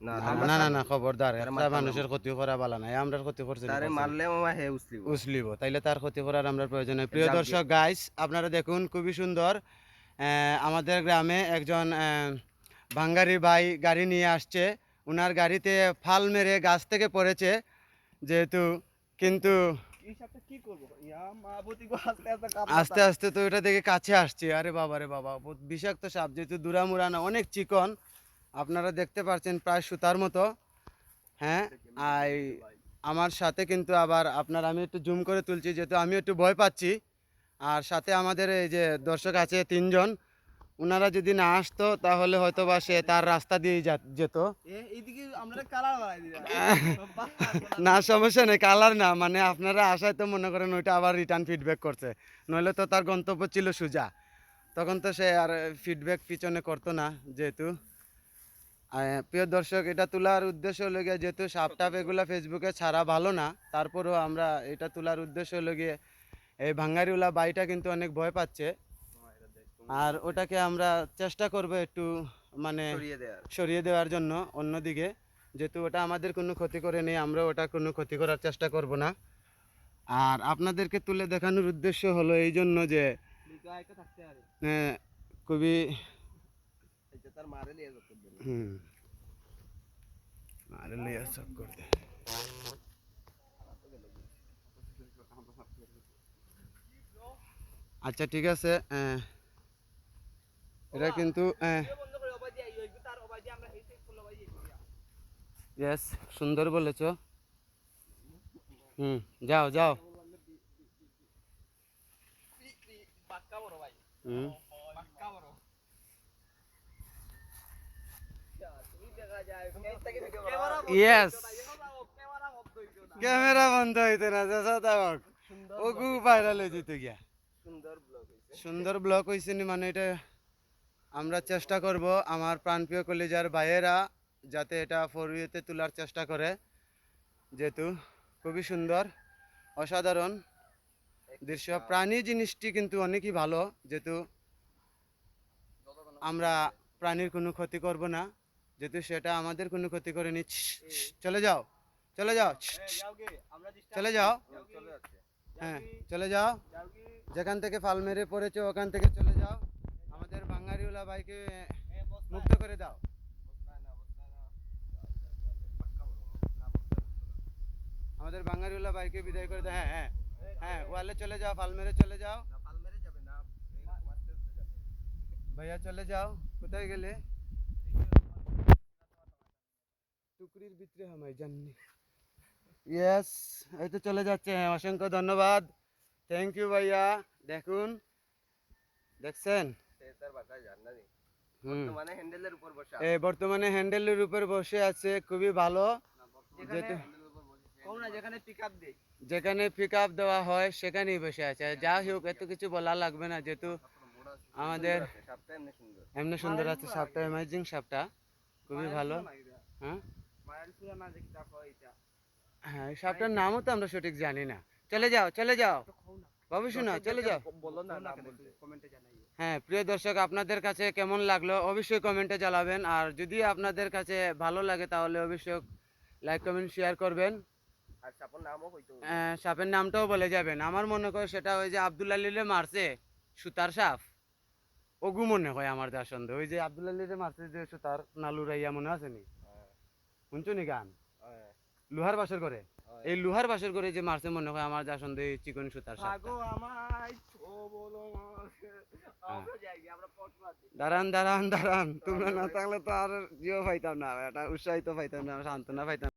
না না না না খবরদার তারে একটা মারতাম না। মানুষের ক্ষতি করা বালা নাই আমরা ক্ষতি করছি তারে মারলে হে উসলিব। উসলিব তাইলে তার ক্ষতি করার আমরা প্রয়োজন নেই। প্রিয় দর্শক গাইস আপনারা দেখুন খুবই সুন্দর আমাদের গ্রামে একজন আহ, বাঙ্গারি ভাই গাড়ি নিয়ে আসছে। ওনার গাড়িতে ফাল মেরে গাছ থেকে পড়েছে যেহেতু কিন্তু আস্তে আস্তে তো এটা দেখে কাছে আসছে। আরে বাবা রে বাবা বিষাক্ত সাপ যেহেতু দুরামুরা না অনেক চিকন। আপনারা দেখতে পাচ্ছেন প্রায় সুতার মতো। হ্যাঁ আর আমার সাথে কিন্তু আবার আপনার আমি একটু জুম করে তুলছি যেহেতু আমি একটু ভয় পাচ্ছি। আর সাথে আমাদের এই যে দর্শক আছে তিনজন ওনারা যদি না আসতো তাহলে হয়তো বা সে তার রাস্তা দিয়েই যেত। না সমস্যা নেই কালার না মানে আপনারা আসায় তো মনে করেন ওইটা আবার রিটার্ন ফিডব্যাক করছে। নইলে তো তার গন্তব্য ছিল সুজা। তখন তো সে আর ফিডব্যাক পিছনে করতো না যেহেতু। প্রিয় দর্শক এটা তোলার উদ্দেশ্য হলো গিয়ে যেহেতু সাপ টাপ এগুলো ফেসবুকে ছাড়া ভালো না তারপরেও আমরা এটা তোলার উদ্দেশ্য হলো গিয়ে এই ভাঙ্গারিওলা বাইটা কিন্তু অনেক ভয় পাচ্ছে। আর ওটাকে আমরা চেষ্টা করব একটু মানে সরিয়ে দেওয়ার। জন্য অন্যদিকে। যেহেতু ওটা আমাদের কোনো ক্ষতি করে নেই আমরা ওটা কোনো ক্ষতি করার চেষ্টা করব না। আর আপনাদেরকে তুলে দেখানোর উদ্দেশ্য হলো এই জন্য যে আহ, খুবই আচ্ছা ঠিক আছে এটা কিন্তু সুন্দর বলেছ হুম যাও যাও হুম পাক্কা বড় তুমি দেখা যায় এই থেকে ক্যামেরা ইয়েস ক্যামেরা বন্ধ হইতো না যা তাওক সুন্দর ও গু ভাইরাল হয়ে গিয়া। সুন্দর হইছে হয়েছে মানে এটা আমরা চেষ্টা করব আমার প্রাণপ্রিয় কলেজার ভাইয়েরা যাতে এটা ফোর ইয়েতে তোলার চেষ্টা করে। যেহেতু খুবই সুন্দর, অসাধারণ দৃশ্য। প্রাণী জিনিসটি কিন্তু অনেকই ভালো, যেহেতু আমরা প্রাণীর কোনো ক্ষতি করব না। যেহেতু সেটা আমাদের কোনো ক্ষতি করেনি ছিস, ছিস, চলে যাও চলে যাও ছিস, ছিস, যাওগে আমরা চলে যাও। চলে যাচ্ছে। হ্যাঁ চলে যাও। যাওগে। যেখান থেকে ফাল মেরে পড়েছো ওখান থেকে চলে যাও। আমাদের বাঙালিওলা ভাইকে এ বস মুক্ত করে দাও। না না বস না পাক্কা বড় না বস আমাদের বাঙালিওলা ভাইকে বিদায় করে দাও। হ্যাঁ হ্যাঁ হ্যাঁ ওয়ালে চলে যাও ফাল মেরে চলে যাও। না পাল মেরে যাবে না এই মারতে উঠতে যাবে। ভাইয়া চলে যাও কোথায় গেলে? টুকরির ভিতরে আমায় জাননি। ইয়েস এই তো চলে যাচ্ছে হ্যাঁ, অসংখ্য ধন্যবাদ। থ্যাংক ইউ ভাইয়া। দেখুন দেখছেন? মানে বর্তমানে হ্যান্ডেলের উপর বসে আছে। খুবই ভালো। যেহেতু কোন না যেখানে পিকআপ দেই যেখানে পিক আপ দেওয়া হয় সেখানেই বসে আছে। যা হোক এত কিছু বলা লাগবে না যেহেতু আমাদের সপ্তাহে এমনি সুন্দর। এমনি সুন্দর আছে সাপটা অ্যামেজিং সাপটা। খুবই ভালো। হ্যাঁ? হ্যাঁ সাপটার নামও তো আমরা সঠিক জানি না। চলে যাও চলে যাও। বাবু শোনো চলে যাও। বলো না না কমেন্টে জানাইও। হ্যাঁ প্রিয় দর্শক আপনাদের কাছে কেমন লাগল অবশ্যই কমেন্টে জানাবেন। আর যদি আপনাদের কাছে ভালো লাগে তাহলে অবশ্যই লাইক কমেন্ট শেয়ার করবেন। আর সাপন নামও হইতো সাপের নামটাও বলে যাবেন। আমার মনে করে সেটা ওই যে আব্দুল আলীরে মারছে সুতার সাপ। ওগু মনে হয় আমার যা সন্দেহ। ওই যে আব্দুল আলীরে মারছে যে সুতার নালুরাইয়া মনে আছে নি? শুনছো নি গান? লোহার বাসর করে এই লোহার বাসর করে যে মারছে মনে হয় আমার যা সন্দেহ চিকন সুতার মারছি। দাঁড়ান দাঁড়ান দাঁড়ান। তোমরা না থাকলে তো আর জিও পাইতাম না এটা উৎসাহিত পাইতাম না সান্ত্বনা পাইতাম